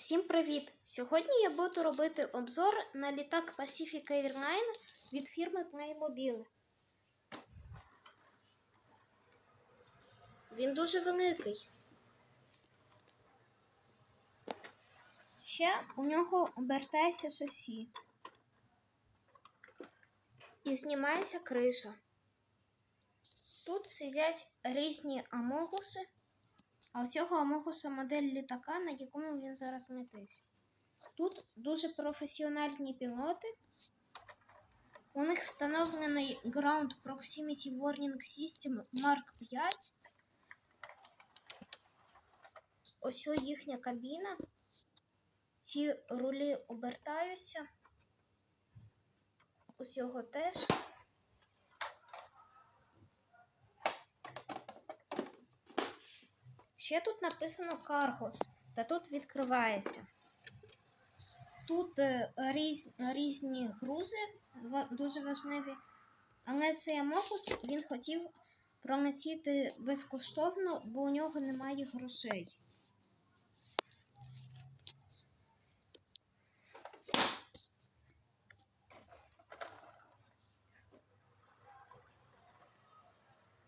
Всім привіт! Сьогодні я буду робити обзор на літак Pacific Airlines від фірми Playmobil. Він дуже великий. Ще у нього обертається шасі. І знімається криша. Тут сидять різні амогуси. А у цього Амогуса модель літака, на якому він зараз летить. Тут дуже професіональні пілоти. У них встановлений Ground Proximity Warning System Mark 5. Ось їхня кабіна. Ці рулі обертаються. Ось його теж. Ще тут написано карго, та тут відкривається. Тут е, різ, різні грузи дуже важливі, але цей Амокус він хотів пролетіти безкоштовно, бо у нього немає грошей.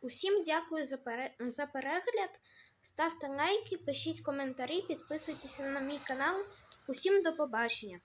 Усім дякую за перегляд. Ставте лайки, пишіть коментарі, підписуйтесь на мій канал. Усім до побачення!